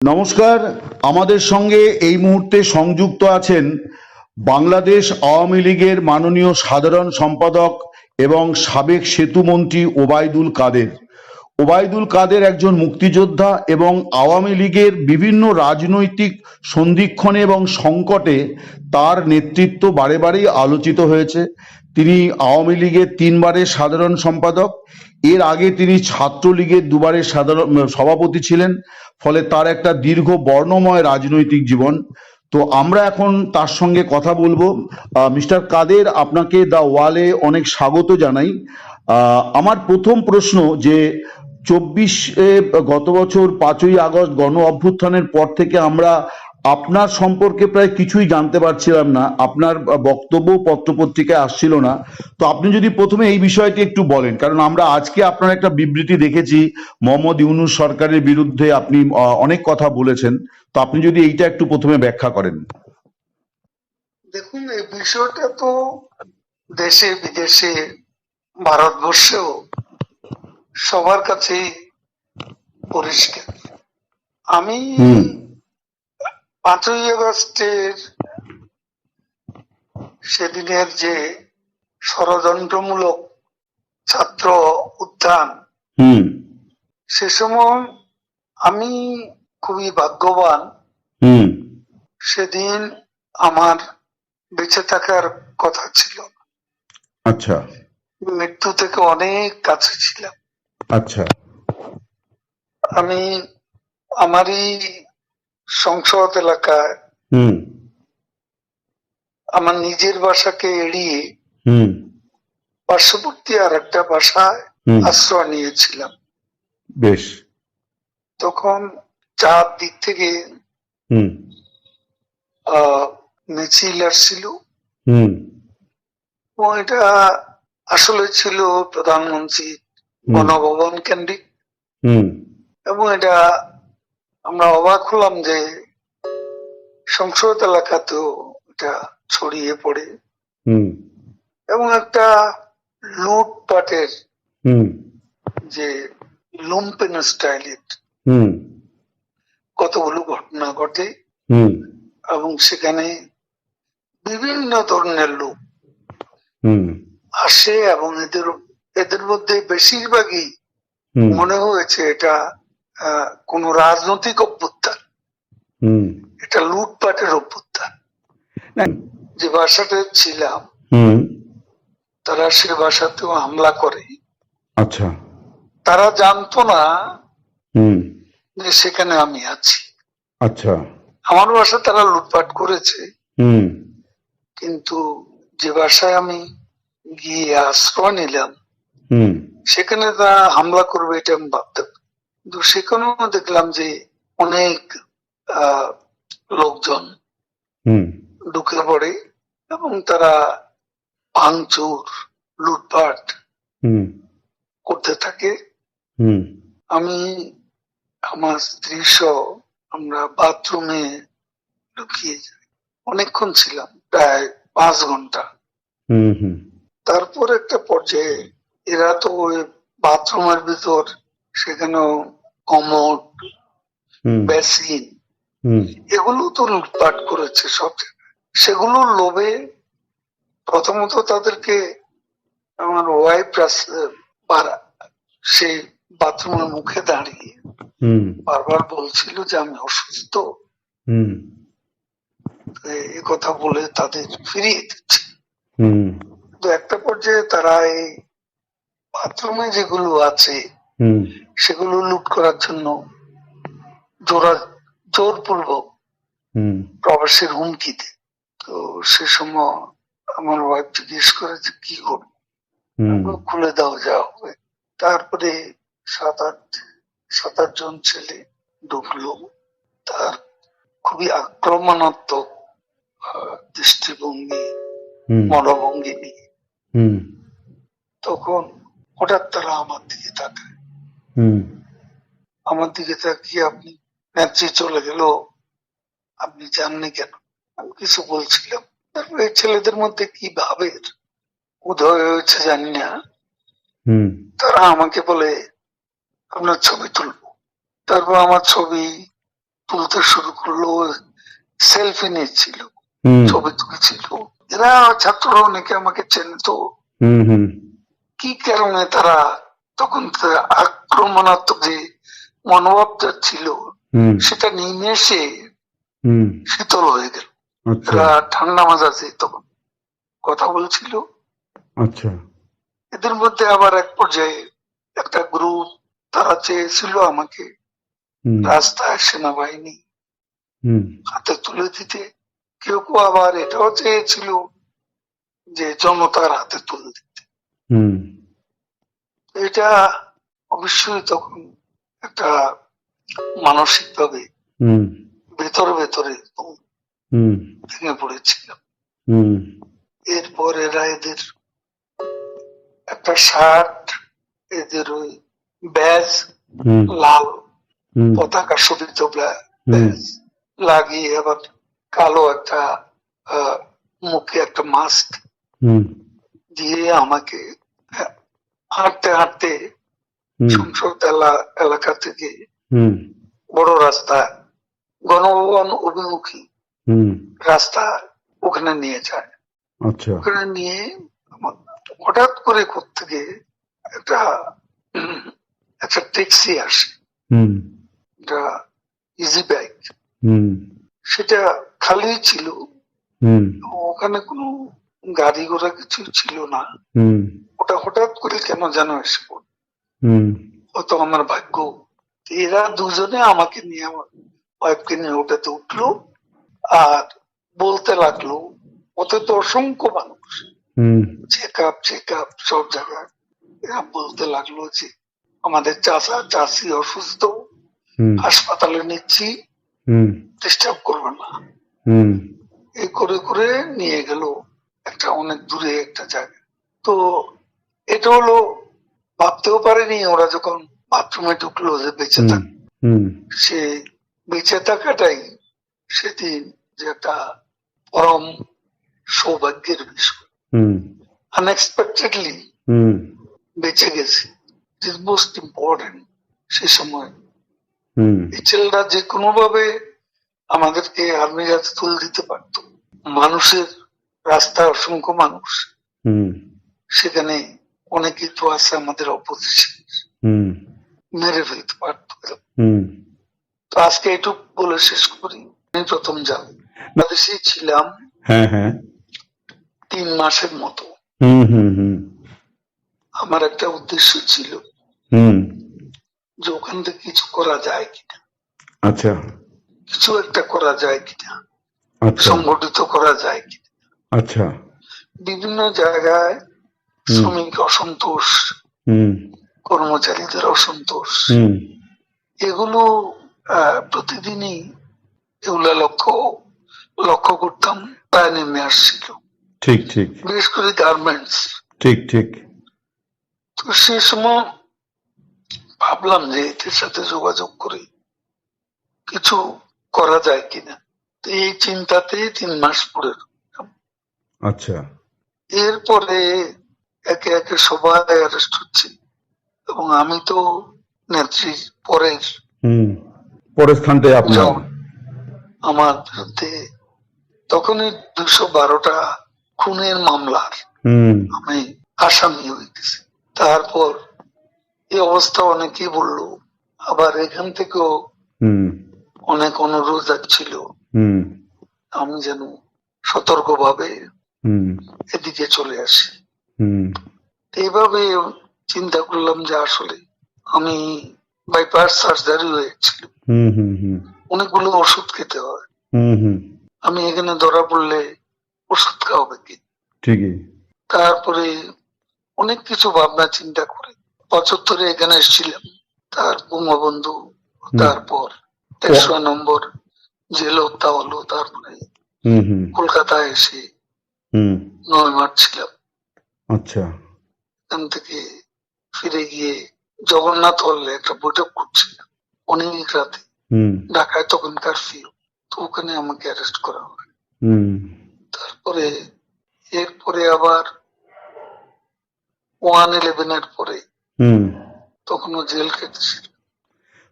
নমস্কার। আমাদের সঙ্গে এই মুহূর্তে সংযুক্ত আছেন বাংলাদেশ আওয়ামী লীগের মাননীয় সাধারণ সম্পাদক এবং সাবেক সেতুমন্ত্রী ওবায়দুল কাদের। ওবায়দুল কাদের একজন মুক্তিযোদ্ধা এবং আওয়ামী লীগের বিভিন্ন রাজনৈতিক সন্ধিক্ষণে এবং সংকটে তার নেতৃত্ব বারে বারেই আলোচিত হয়েছে। তিনি আওয়ামী লীগের তিনবারের সাধারণ সম্পাদক। এর আগে তিনি ছাত্রলীগের দুবারের সাধারণ সভাপতি ছিলেন। ফলে তার একটা দীর্ঘ বর্ণময় রাজনৈতিক জীবন। তো আমরা এখন তার সঙ্গে কথা বলব। মিস্টার কাদের, আপনাকে দা ওয়ালে অনেক স্বাগত জানাই। আমার প্রথম প্রশ্ন যে, চব্বিশে গত বছর পাঁচই আগস্ট গণ অভ্যুত্থানের পর থেকে আমরা আপনার সম্পর্কে প্রায় কিছুই জানতে পারছিলাম না আপনার বক্তব্য পত্রপত্রিকায় আসছিল না। তো আপনি যদি প্রথমে এই বিষয়টি একটু বলেন কারণ আমরা আজকে আপনার একটা বিবৃতি দেখেছি মোহাম্মদ ইউনুস সরকারের বিরুদ্ধে আপনি অনেক কথা বলেছেন। তো আপনি যদি এইটা একটু প্রথমে ব্যাখ্যা করেন। দেখুন এই বিষয়টা তো দেশে বিদেশে ভারতবর্ষেও সবার কাছেই পরিষ্কার। আমি। পাঁচই আগস্টের সেদিনের যে ষড়যন্ত্রমূলক ছাত্র উত্থান সে সময় আমি খুবই ভাগ্যবান। সেদিন আমার বেঁচে থাকার কথা ছিল। আচ্ছা। মৃত্যু থেকে অনেক কাছে ছিলাম। আচ্ছা। আমি আমারই সংসদ এলাকায় আমার নিজের বাসাকে এড়িয়ে পার্শ্ববর্তী আর একটা বাসায় আশ্রয় নিয়েছিলাম। বেশ। তখন চার দিক থেকে মিছিল আসছিল। এবং এটা আসলে ছিল প্রধানমন্ত্রী গণভবন কেন্দ্রিক। হুম। এবং এটা আমরা অবাক হলাম যে সংসদ এলাকাতেও এটা ছড়িয়ে পড়ে। এবং একটা লুটপাটের যে লুম্পেন স্টাইলের কতগুলো ঘটনা ঘটে হুম। এবং সেখানে বিভিন্ন ধরনের লোক হুম। আসে এবং এদের এদের মধ্যে বেশিরভাগই মনে হয়েছে এটা কোন রাজনৈতিক অভ্যুত্থান। হুম। এটা লুটপাটের অভ্যুত্থান। যে বাসাতে ছিলাম হুম। তারা সে বাসাতেও হামলা করে। আচ্ছা। তারা জানতো না হুম। যে সেখানে আমি আছি। আচ্ছা। আমার বাসা তারা লুটপাট করেছে। হুম। কিন্তু যে বাসায় আমি গিয়ে আশ্রয় নিলাম হুম। সেখানে তারা হামলা করবে এটা আমি ভাবতাম কিন্তু সেখানেও দেখলাম যে অনেক লোকজন ঢুকে পড়ে এবং তারা ভাঙচুর লুটপাট করতে থাকে। আমি আমার স্ত্রী সহ আমরা বাথরুমে ঢুকিয়ে যাই অনেকক্ষণ ছিলাম প্রায় পাঁচ ঘণ্টা। হুম হুম। তারপর একটা পর্যায়ে এরা তো ওই বাথরুমের ভিতর সেখানেও কমোড হুম। বেসিন এগুলো তো লুটপাট করেছে সব। সেগুলোর লোভে প্রথমত তাদেরকে আমার ওয়াইফ সেই বাথরুমের মুখে দাঁড়িয়ে হুম। বারবার বলছিল যে আমি অসুস্থ। হুম। এই কথা বলে তাদের ফিরিয়ে দিচ্ছে। হুম। কিন্তু একটা পর্যায়ে তারা এই বাথরুমে যেগুলো আছে সেগুলো লুট করার জন্য জোরা জোরপূর্বক প্রবাসের হুমকি দেয়। তো সে সময় আমার ওয়াইফ জিজ্ঞেস করে যে কি করব? খুলে দাও যা হবে। তারপরে সাত আট সাত আট জন ছেলে ঢুকলো তার খুবই আক্রমণাত্মক দৃষ্টিভঙ্গি মনোভঙ্গি নিয়ে। হুম। তখন হঠাৎ তারা আমার দিকে তাকায়। আমার দিকে তাকিয়ে আপনি নেত্রী চলে গেল। আপনি জাননি কেন? আমি কিছু বলছিলাম। তারপরে ছেলেদের মধ্যে কি ভাবের? উদয় হয়েছে জানি না। তারা আমাকে বলে আপনার ছবি তুলবো। তারপর আমার ছবি তুলতে শুরু করল সেলফি নিচ্ছিল হুম। ছবি তুলেছিল। এরা ছাত্ররা অনেকে আমাকে চেনতো। কি কারণে তারা তখন তারা আক্রমণাত্মক যে মনোভাবটা ছিল সেটা নিমেষে হুম। শীতল হয়ে গেল। আচ্ছা। ঠান্ডা মাজাজে তখন। কথা বলছিল। আচ্ছা। এদের মধ্যে আবার এক পর্যায়ে একটা গ্রুপ তারা চেয়েছিল আমাকে রাস্তায় সেনাবাহিনী হুম। হাতে তুলে দিতে। কেউ কেউ আবার এটাও চেয়েছিল যে জনতার হাতে তুলে দিতে। হুম। এটা অবশ্যই তখন একটা মানসিক ভাবে ভেতরে ভেতরে ভেঙে পড়েছিলাম। এরপর এরা এদের একটা শার্ট এদের ওই ব্যাজ লাল পতাকা শোভিত ব্যাজ লাগিয়ে আবার কালো একটা আহ, মুখে একটা মাস্ক দিয়ে আমাকে হাঁটতে হাঁটতে সংসদ এলাকা থেকে বড় রাস্তা গণভবন অভিমুখী রাস্তা ওখানে নিয়ে যায়। আচ্ছা। ওখানে নিয়ে হঠাৎ করে থেকে একটা একটা ট্যাক্সি আসে। একটা ইজি বাইক হুম। সেটা খালি ছিল। ওখানে কোনো গাড়ি ঘোড়া কিছু ছিল না। ওটা হঠাৎ করে কেন যেন এসে পড়ল। হয়তো আমার ভাগ্য। এরা দুজনে আমাকে নিয়ে আমার ওয়াইফকে নিয়ে ওটাতে উঠল আর বলতে লাগল ওতে তো অসংখ্য মানুষ। চেক আপ চেক আপ সব জায়গায়। এরা বলতে লাগল যে আমাদের চাষা চাষি অসুস্থ। হাসপাতালে নিচ্ছি। হুম। ডিস্টার্ব করবে না। হুম। এই করে করে নিয়ে গেল। একটা অনেক দূরে একটা জায়গা। তো এটা হলো ভাবতেও পারেনি ওরা যখন বাথরুমে ঢুকলো যে বেঁচে থাক সে বেঁচে থাকাটাই সেদিন যে একটা পরম সৌভাগ্যের বিষয়। হুম। আনএক্সপেক্টেডলি হুম। বেঁচে গেছি। ইট মোস্ট ইম্পর্টেন্ট সে সময়। এই ছেলেরা যে কোনো ভাবে আমাদেরকে আর্মির হাতে তুলে দিতে পারত। মানুষের রাস্তায় অসংখ্য মানুষ। সেখানে অনেকেই তো আছে আমাদের অপোজিশন। মেরে ফেলতে পারতো। তো আজকে এটুকু বলে শেষ করি। আমি প্রথম যাব বাংলাদেশে ছিলাম। হ্যাঁ হ্যাঁ। তিন মাসের মতো। হুম হুম হুম। আমার একটা উদ্দেশ্য ছিল হুম। যে ওখান থেকে কিছু করা যায় কিনা। আচ্ছা। কিছু একটা করা যায় কিনা। আচ্ছা। সংগঠিত করা যায় কিনা। আচ্ছা। বিভিন্ন জায়গায় শ্রমিক অসন্তোষ কর্মচারীদের অসন্তোষ এগুলো প্রতিদিনই এগুলা লক্ষ্য লক্ষ্য করতাম প্রায় নেমে আসছিল। ঠিক ঠিক। বিশেষ করে গার্মেন্টস ঠিক ঠিক। তো সে সময় ভাবলাম যে এদের সাথে যোগাযোগ করে কিছু করা যায় কিনা। তো এই চিন্তাতে তিন মাস পরে। আচ্ছা। এরপরে একে একে সবাই অ্যারেস্ট হচ্ছে। এবং আমি তো নেত্রীর পরের হুম পরের স্থানটাই আপনার? আমার বিরুদ্ধে তখনই দুশো বারোটা খুনের মামলার হুম। আমি আসামি হয়ে গেছি তারপর এই অবস্থা অনেকেই বলল আবার এখান থেকেও হুম। অনেক অনুরোধ ছিল। হুম। আমি যেন সতর্ক ভাবে হুম। এদিকে চলে আসি। হুম। এইভাবে চিন্তা করলাম যে আসলে আমি বাইপাস সার্জারি হয়েছিল হুম হুম হুম। অনেকগুলো ওষুধ খেতে হয়। হুম হুম। আমি এখানে ধরা পড়লে ওষুধ খাওয়াবে কি? ঠিকই। তারপরে অনেক কিছু ভাবনা চিন্তা করে পঁচাত্তরে এখানে এসেছিলাম। তার বঙ্গবন্ধু তারপর তেরোশো নম্বর জেল হত্যা হলো তারপরে হুম হুম। কলকাতায় এসে হুম। নয় মার্চ ছিলাম আচ্ছা। এখান থেকে ফিরে গিয়ে জগন্নাথ হলে একটা বৈঠক করছিলাম অনেক রাতে। ঢাকায় তখন কারফিউ তো ওখানে আমাকে অ্যারেস্ট করা হয়। তারপরে এরপরে আবার ওয়ান ইলেভেনের পরে হুম। তখনও জেল কেটেছিল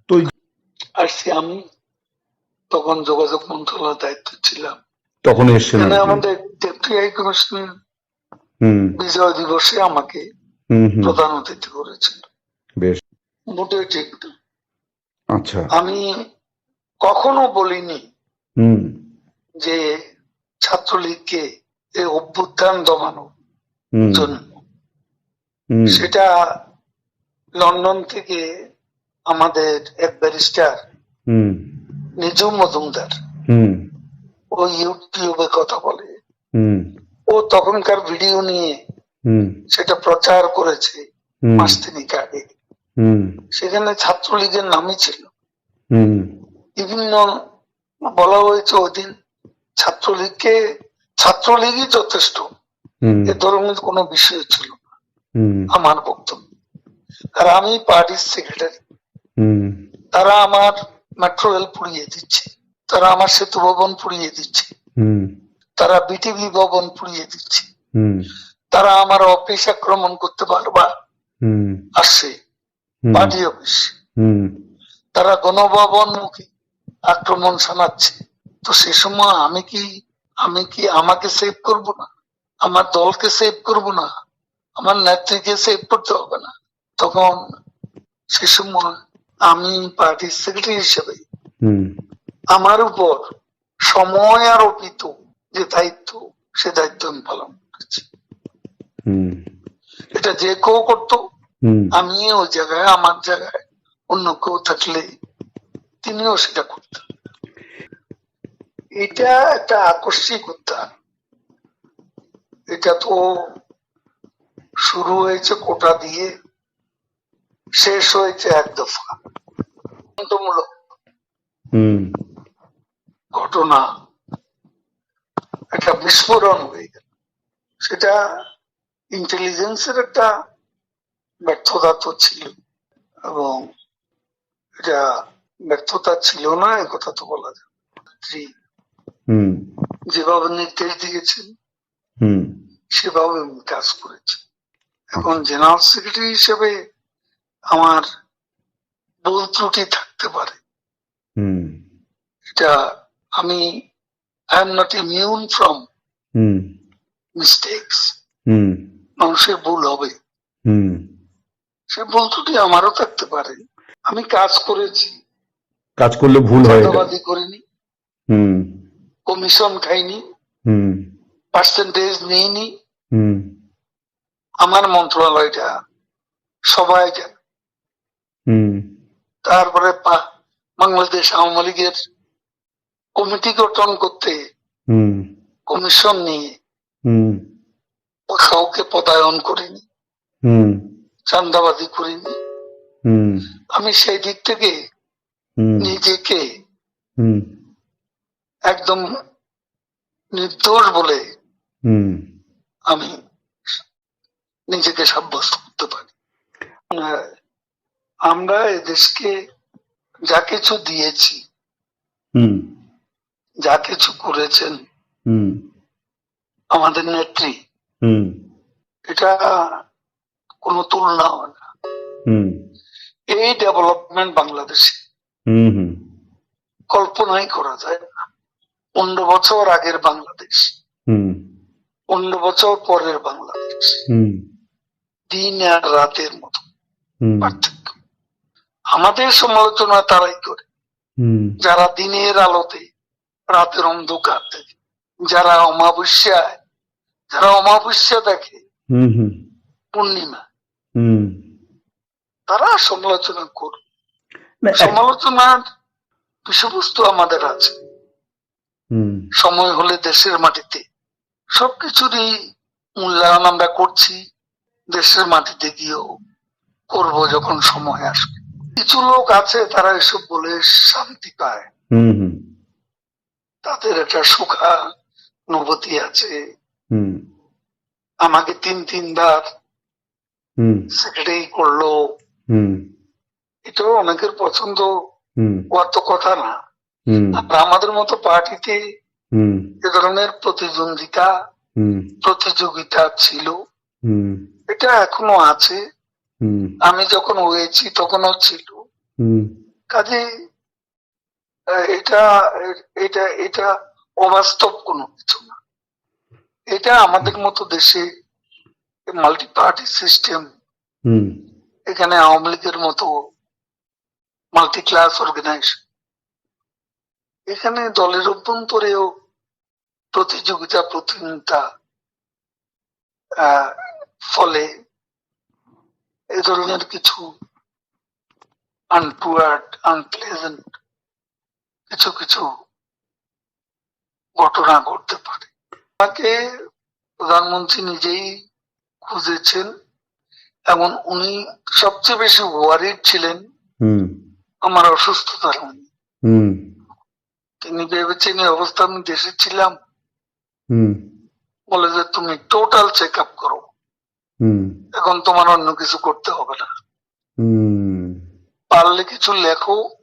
তো এই- আসছি আমি তখন যোগাযোগ মন্ত্রণালয়ের দায়িত্ব ছিলাম। তখন এসছেন। আমাদের ডেপুটি হাই কমিশনার বিজয় দিবসে আমাকে প্রধান অতিথি করেছিল বেশ। মোটেই ঠিক না। আচ্ছা। আমি কখনো বলিনি যে ছাত্রলীগকে অভ্যুত্থান দমানোর হুম। জন্য। সেটা লন্ডন থেকে আমাদের এক ব্যারিস্টার হুম। নিজু মজুমদার ইউটিউবে কথা বলে ও তখনকার ভিডিও নিয়ে সেটা প্রচার করেছে মাস তিনিক আগে। সেখানে ছাত্রলীগের নামই ছিল। বিভিন্ন বলা হয়েছে ওই দিন ছাত্রলীগকে ছাত্রলীগই যথেষ্ট। এ ধরনের কোনো বিষয় ছিল না। আমার বক্তব্য। আর আমি পার্টির সেক্রেটারি। হুম। তারা আমার মেট্রো রেল পুড়িয়ে দিচ্ছে। তারা আমার সেতু ভবন পুড়িয়ে দিচ্ছে। তারা বিটিভি ভবন পুড়িয়ে দিচ্ছে। তারা আমার অফিস আক্রমণ করতে বারবার হুম। আসছে। Party office. তারা গণভবন মুখী আক্রমণ শোনাচ্ছে। তো সে সময় আমি কি আমি কি আমাকে সেভ করব না? আমার দলকে সেভ করব না? আমার নেত্রীকে সেভ করতে হবে না? তখন সে সময় আমি পার্টির সেক্রেটারি হিসেবে হুম। আমার উপর সময় আরোপিত যে দায়িত্ব সে দায়িত্ব আমি পালন করেছি। এটা যে কেউ করতো আমি ওই জায়গায় আমার জায়গায় অন্য কেউ থাকলে তিনিও সেটা করতেন। এটা একটা আকস্মিক উত্থান এটা তো শুরু হয়েছে কোটা দিয়ে শেষ হয়েছে এক দফা। হুম। ঘটনা একটা বিস্ফোরণ হয়ে গেল। সেটা ইন্টেলিজেন্সের একটা ব্যর্থতা তো ছিল এবং এটা ব্যর্থতা ছিল না এ কথা তো বলা যায়। যেভাবে নির্দেশ দিয়েছেন হুম। সেভাবে আমি কাজ করেছি এখন জেনারেল সেক্রেটারি হিসেবে আমার ভুল ত্রুটি থাকতে পারে। হুম। এটা আমি I am not immune from mistakes মানুষের ভুল হবে। সে ভুল ত্রুটি আমারও থাকতে পারে। আমি কাজ করেছি। কাজ করলে ভুল হয় করিনি। কমিশন খাইনি। হুম। পার্সেন্টেজ নিইনি। হুম। আমার মন্ত্রণালয়টা সবাই জানে। তারপরে বাংলাদেশ আওয়ামী লীগের কমিটি গঠন করতে কমিশন নিয়ে কাউকে পদায়ন করিনি চান্দাবাজি করিনি। আমি সেই দিক থেকে নিজেকে একদম নির্দোষ বলে হুম। আমি নিজেকে সাব্যস্ত করতে পারি। আমরা এদেশকে যা কিছু দিয়েছি হুম। যা কিছু করেছেন আমাদের নেত্রী এটা কোনো তুলনা হয় না। এই ডেভেলপমেন্ট বাংলাদেশে কল্পনাই করা যায় না। পনেরো বছর আগের বাংলাদেশ পনেরো বছর পরের বাংলাদেশ। হুম। দিন আর রাতের মতো পার্থক্য। আমাদের সমালোচনা তারাই করে। হুম। যারা দিনের আলোতে রাতের অন্ধকার দেখে যারা অমাবস্যায় যারা অমাবস্যা দেখে পূর্ণিমা তারা সমালোচনা করবে। সমালোচনার বিষয়বস্তু আমাদের আছে। সময় হলে দেশের মাটিতে সবকিছুরই মূল্যায়ন আমরা করছি দেশের মাটিতে গিয়েও করব যখন সময় আসবে। কিছু লোক আছে তারা এসব বলে শান্তি পায়। তাদের একটা সুখা অনুভূতি আছে। আমাকে তিন তিনবার সেক্রেটারি করল। এটাও অনেকের পছন্দ। হওয়ার তো কথা না। আমাদের মতো পার্টিতে এ ধরনের প্রতিদ্বন্দ্বিতা হুম। প্রতিযোগিতা ছিল। এটা এখনও আছে। হুম। আমি যখন হয়েছি তখনও ছিল। হুম। কাজে এটা এটা এটা অবাস্তব কোনো কিছু না। এটা আমাদের মতো দেশে মাল্টি পার্টি সিস্টেম এখানে আওয়ামী লীগের মতো মাল্টি ক্লাস অর্গানাইজেশন এখানে দলের অভ্যন্তরেও প্রতিযোগিতা প্রতিযোগিতা ফলে এ ধরনের কিছু আনটুয়ার্ড আনপ্লেজেন্ট কিছু কিছু ঘটনা ঘটতে পারে। তাকে প্রধানমন্ত্রী নিজেই খুঁজেছেন এবং উনি সবচেয়ে বেশি ওয়ারিড ছিলেন আমার অসুস্থতার তিনি ভেবেছেন এই অবস্থা আমি দেশে ছিলাম। হুম। বলে যে তুমি টোটাল চেক আপ করো। হুম। এখন তোমার অন্য কিছু করতে হবে না। হুম। পারলে কিছু লেখো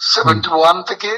সেভেন্টি ওয়ান থেকে